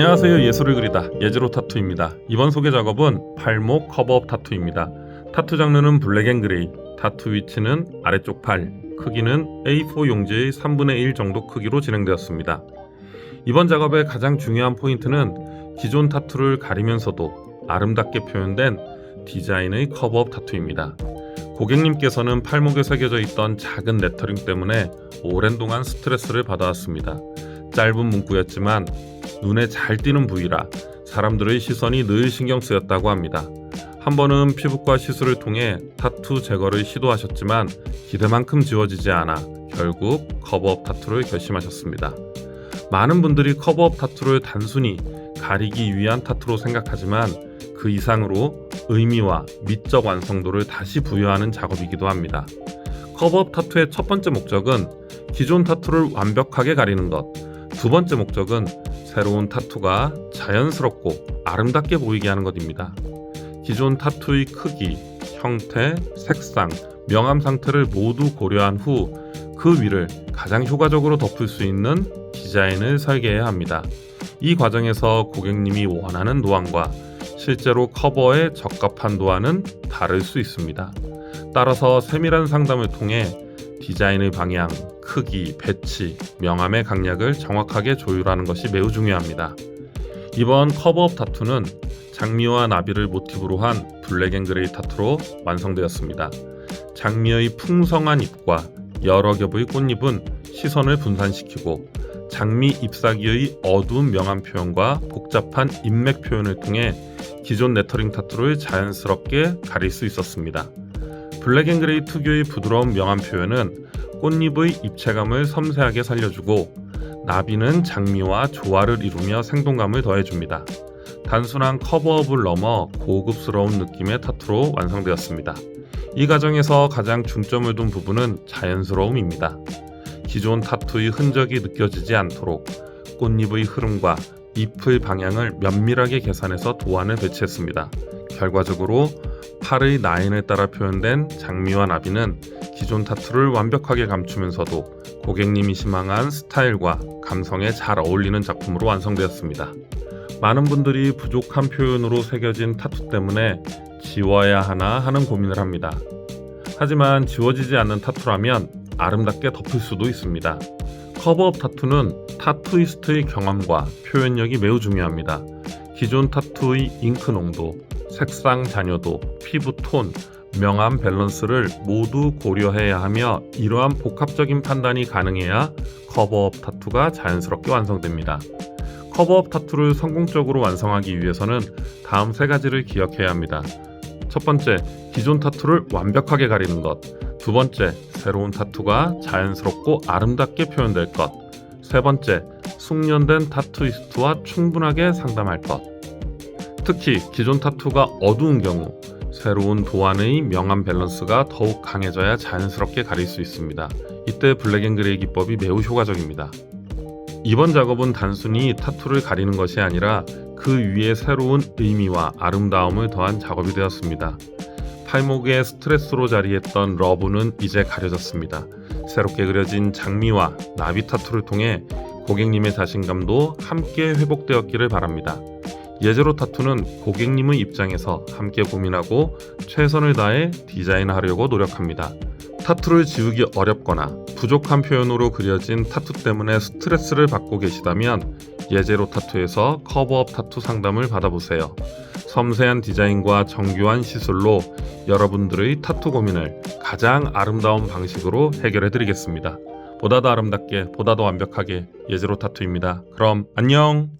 안녕하세요. 예술을 그리다. 예지로 타투입니다. 이번 소개 작업은 팔목 커버업 타투입니다. 타투 장르는 블랙 앤 그레이. 타투 위치는 아래쪽 팔 크기는 A4 용지의 3분의 1 정도 크기로 진행되었습니다. 이번 작업의 가장 중요한 포인트는 기존 타투를 가리면서도 아름답게 표현된 디자인의 커버업 타투입니다. 고객님께서는 팔목에 새겨져 있던 작은 레터링 때문에 오랜 동안 스트레스를 받아왔습니다. 짧은 문구였지만 눈에 잘 띄는 부위라 사람들의 시선이 늘 신경 쓰였다고 합니다. 한 번은 피부과 시술을 통해 타투 제거를 시도하셨지만 기대만큼 지워지지 않아 결국 커버업 타투를 결심하셨습니다. 많은 분들이 커버업 타투를 단순히 가리기 위한 타투로 생각하지만 그 이상으로 의미와 미적 완성도를 다시 부여하는 작업이기도 합니다. 커버업 타투의 첫 번째 목적은 기존 타투를 완벽하게 가리는 것, 두 번째 목적은 새로운 타투가 자연스럽고 아름답게 보이게 하는 것입니다. 기존 타투의 크기, 형태, 색상, 명암 상태를 모두 고려한 후 그 위를 가장 효과적으로 덮을 수 있는 디자인을 설계해야 합니다. 이 과정에서 고객님이 원하는 도안과 실제로 커버에 적합한 도안은 다를 수 있습니다. 따라서 세밀한 상담을 통해 디자인의 방향, 크기, 배치, 명암의 강약을 정확하게 조율하는 것이 매우 중요합니다. 이번 커버업 타투는 장미와 나비를 모티브로 한 블랙 앤 그레이 타투로 완성되었습니다. 장미의 풍성한 잎과 여러 겹의 꽃잎은 시선을 분산시키고 장미 잎사귀의 어두운 명암 표현과 복잡한 인맥 표현을 통해 기존 레터링 타투를 자연스럽게 가릴 수 있었습니다. 블랙 앤 그레이 특유의 부드러운 명암 표현은 꽃잎의 입체감을 섬세하게 살려주고 나비는 장미와 조화를 이루며 생동감을 더해줍니다. 단순한 커버업을 넘어 고급스러운 느낌의 타투로 완성되었습니다. 이 과정에서 가장 중점을 둔 부분은 자연스러움입니다. 기존 타투의 흔적이 느껴지지 않도록 꽃잎의 흐름과 잎의 방향을 면밀하게 계산해서 도안을 배치했습니다. 결과적으로 팔의 라인에 따라 표현된 장미와 나비는 기존 타투를 완벽하게 감추면서도 고객님이 희망한 스타일과 감성에 잘 어울리는 작품으로 완성되었습니다. 많은 분들이 부족한 표현으로 새겨진 타투 때문에 지워야 하나 하는 고민을 합니다. 하지만 지워지지 않는 타투라면 아름답게 덮을 수도 있습니다. 커버업 타투는 타투이스트의 경험과 표현력이 매우 중요합니다. 기존 타투의 잉크 농도, 색상 잔여도, 피부 톤, 명암 밸런스를 모두 고려해야 하며 이러한 복합적인 판단이 가능해야 커버업 타투가 자연스럽게 완성됩니다. 커버업 타투를 성공적으로 완성하기 위해서는 다음 세 가지를 기억해야 합니다. 첫 번째, 기존 타투를 완벽하게 가리는 것. 두 번째, 새로운 타투가 자연스럽고 아름답게 표현될 것. 세 번째, 숙련된 타투이스트와 충분하게 상담할 것. 특히 기존 타투가 어두운 경우 새로운 도안의 명암 밸런스가 더욱 강해져야 자연스럽게 가릴 수 있습니다. 이때 블랙앤그레이 기법이 매우 효과적입니다. 이번 작업은 단순히 타투를 가리는 것이 아니라 그 위에 새로운 의미와 아름다움을 더한 작업이 되었습니다. 팔목에 스트레스로 자리했던 러브는 이제 가려졌습니다. 새롭게 그려진 장미와 나비 타투를 통해 고객님의 자신감도 함께 회복되었기를 바랍니다. 예제로 타투는 고객님의 입장에서 함께 고민하고 최선을 다해 디자인하려고 노력합니다. 타투를 지우기 어렵거나 부족한 표현으로 그려진 타투 때문에 스트레스를 받고 계시다면 예제로 타투에서 커버업 타투 상담을 받아보세요. 섬세한 디자인과 정교한 시술로 여러분들의 타투 고민을 가장 아름다운 방식으로 해결해 드리겠습니다. 보다 더 아름답게, 보다 더 완벽하게 예제로 타투입니다. 그럼 안녕!